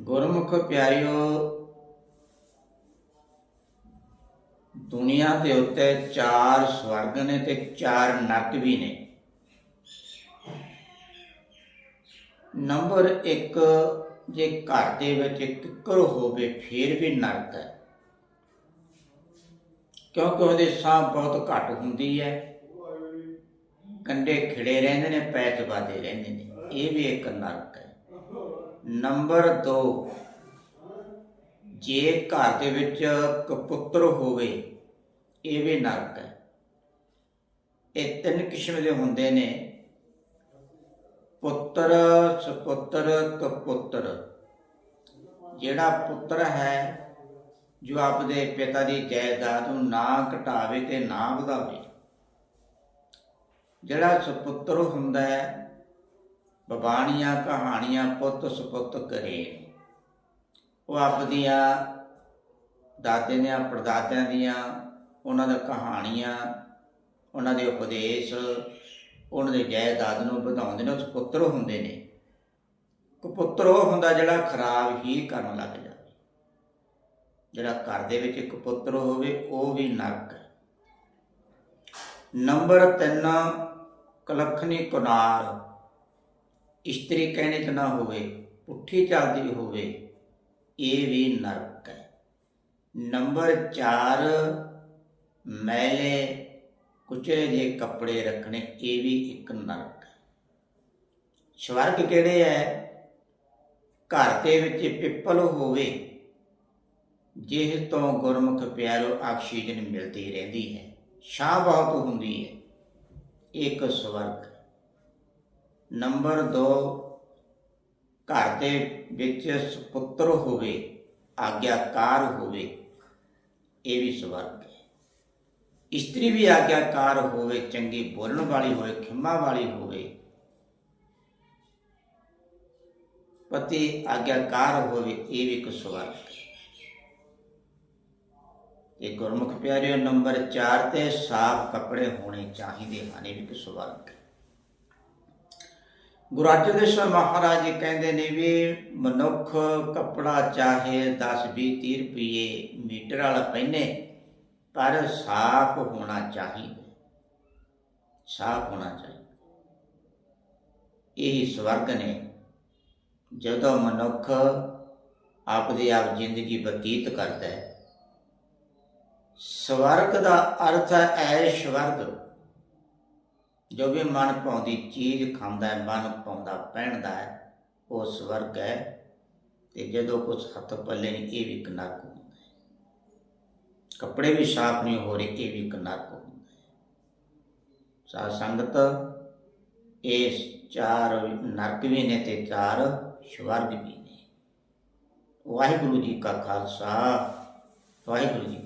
ਗੁਰਮੁਖ ਪਿਆਰਿਓ, ਦੁਨੀਆ ਦੇ ਉੱਤੇ ਚਾਰ ਸਵਰਗ ਨੇ ਤੇ ਚਾਰ ਨਰਕ ਵੀ ਨੇ। ਨੰਬਰ 1 ਜੇ ਘਰ ਦੇ ਵਿੱਚ ਕਿੱਕਰ ਹੋਵੇ, ਫਿਰ ਵੀ ਨਰਕ ਹੈ। ਕਿਉਂਕਿ ਉਹਦੇ ਸਾਹ ਬਹੁਤ ਘੱਟ ਹੁੰਦੀ ਹੈ। ਕੰਡੇ ਖਿੜੇ ਰਹਿੰਦੇ ਨੇ, ਪੈਰ ਦਬਾਦੇ ਰਹਿੰਦੇ ਨੇ। ਇਹ ਵੀ ਇੱਕ ਨਰਕ ਹੈ। ਨੰਬਰ 2 ਜੇ ਘਰ ਦੇ ਵਿੱਚ ਕਪੁੱਤਰ ਹੋਵੇ, ਇਹ ਵੀ ਨਰਕ ਹੈ। ਇਹ ਤਿੰਨ ਕਿਸਮ ਦੇ ਹੁੰਦੇ ਨੇ। ਪੁੱਤਰ, ਸੁਪੁੱਤਰ, ਕਪੁੱਤਰ। ਜਿਹੜਾ ਪੁੱਤਰ ਹੈ, ਜੋ ਆਪਦੇ ਪਿਤਾ ਦੀ ਜਾਇਦਾਦ ਨੂੰ ਨਾ ਘਟਾਵੇ ਤੇ ਨਾ ਵਧਾਵੇ। ਜਿਹੜਾ ਸੁਪੁੱਤਰ ਹੁੰਦਾ ਹੈ ਬਬਾਣੀਆਂ ਕਹਾਣੀਆਂ ਪੁੱਤ ਸੁਪੁੱਤ ਕਰੇ। ਉਹ ਆਪਦੀਆਂ ਦਾਦੇ ਦੀਆਂ, ਪੜਦਾਦਿਆਂ ਦੀਆਂ, ਉਹਨਾਂ ਦਾ ਕਹਾਣੀਆਂ, ਉਹਨਾਂ ਦੇ ਉਪਦੇਸ਼, ਉਹਨਾਂ ਦੇ ਜਾਇਦਾਦ ਨੂੰ ਵਧਾਉਂਦੇ ਨੇ ਉਹ ਸੁਪੁੱਤਰ ਹੁੰਦੇ ਨੇ। ਕੁਪੁੱਤਰ ਉਹ ਹੁੰਦਾ ਜਿਹੜਾ ਖਰਾਬ ਹੀ ਕਰਨ ਲੱਗ ਜਾਵੇ ਜਿਹੜਾ ਘਰ ਦੇ ਵਿੱਚ ਇੱਕ ਪੁੱਤਰ ਹੋਵੇ, ਉਹ ਵੀ ਨਰਕ ਹੈ। ਨੰਬਰ 3 ਕਲਖਣੀ ਕੁਨਾਰ। ਇਸਤਰੀ ਕਹਿਣੇ ਚ ਨਾ ਹੋਵੇ, ਪੁੱਠੀ ਚੱਲਦੀ ਹੋਵੇ, ਇਹ ਵੀ ਨਰਕ ਹੈ। ਨੰਬਰ 4 ਮੈਲੇ ਕੁਚਲੇ ਜੇ ਕੱਪੜੇ ਰੱਖਣੇ, ਇਹ ਵੀ ਇੱਕ ਨਰਕ ਹੈ। ਸਵਰਗ ਕਿਹੜੇ ਹੈ? ਘਰ ਦੇ ਵਿੱਚ ਪਿੱਪਲ ਹੋਵੇ ਜਿਸ ਤੋਂ ਗੁਰਮੁਖ ਪਿਆਰੋ ਆਕਸੀਜਨ ਮਿਲਦੀ ਰਹਿੰਦੀ ਹੈ। ਛਾਂ ਬਹੁਤ ਹੁੰਦੀ ਹੈ। ਇੱਕ ਸਵਰਗ ਨੰਬਰ 2 ਘਰ ਦੇ ਵਿੱਚ ਸੁਪੁੱਤਰ ਹੋਵੇ, ਆਗਿਆਕਾਰ ਹੋਵੇ, ਇਹ ਵੀ ਸਵਰਗ ਹੈ। ਇਸਤਰੀ ਵੀ ਆਗਿਆਕਾਰ ਹੋਵੇ, ਚੰਗੀ ਬੋਲਣ ਵਾਲੀ ਹੋਵੇ, ਖਿਮਾ ਵਾਲੀ ਹੋਵੇ, ਪਤੀ ਆਗਿਆਕਾਰ ਹੋਵੇ, ਇਹ ਵੀ ਇੱਕ ਸਵਰਗ ਹੈ। ਇਹ ਗੁਰਮੁਖ ਪਿਆਰਿਓ, ਨੰਬਰ 4 ਤੇ ਸਾਫ਼ ਕੱਪੜੇ ਹੋਣੇ ਚਾਹੀਦੇ ਹਨ, ਇਹ ਵੀ ਇੱਕ ਸਵਰਗ ਹੈ। ਗੁਰੂ ਅਰਜਨ ਦੇਵ ਮਹਾਰਾਜ ਜੀ ਕਹਿੰਦੇ ਨੇ ਵੀ ਮਨੁੱਖ ਕੱਪੜਾ ਚਾਹੇ 10 20 30 ਰੁਪਏ ਮੀਟਰ ਵਾਲਾ ਪਹਿਨੇ, ਪਰ ਸਾਫ਼ ਹੋਣਾ ਚਾਹੀਦਾ। ਸਾਫ਼ ਹੋਣਾ ਚਾਹੀਦਾ। ਇਹ ਸਵਰਗ ਨੇ। ਜਦੋਂ ਮਨੁੱਖ ਆਪਦੇ ਆਪ ਜ਼ਿੰਦਗੀ ਬਤੀਤ ਕਰਦਾ ਹੈ, ਸਵਰਗ ਦਾ ਅਰਥ ਹੈ ਐਸ਼ਵਰਗ ਜੋ ਵੀ ਮਨ ਪਾਉਂਦੀ ਚੀਜ਼ ਖਾਂਦਾ ਹੈ, ਮਨ ਪਾਉਂਦਾ ਪਹਿਨਦਾ ਹੈ, ਉਹ ਸਵਰਗ ਹੈ ਤੇ ਜਦੋਂ ਕੁਝ ਹੱਥ ਪੱਲੇ ਨਹੀਂ, ਇਹ ਵੀ ਇੱਕ ਨਰਕ ਹੁੰਦਾ ਹੈ। ਕੱਪੜੇ ਵੀ ਸਾਫ਼ ਨਹੀਂ ਹੋ ਰਹੇ, ਇਹ ਵੀ ਇੱਕ ਨਰਕ ਹੁੰਦਾ ਹੈ। ਸਾਧ ਸੰਗਤ, ਇਹ ਚਾਰ ਨਰਕ ਵੀ ਨੇ ਤੇ ਚਾਰ ਸਵਰਗ ਵੀ ਨੇ। ਵਾਹਿਗੁਰੂ ਜੀ ਕਾ ਖਾਲਸਾ, ਵਾਹਿਗੁਰੂ ਜੀ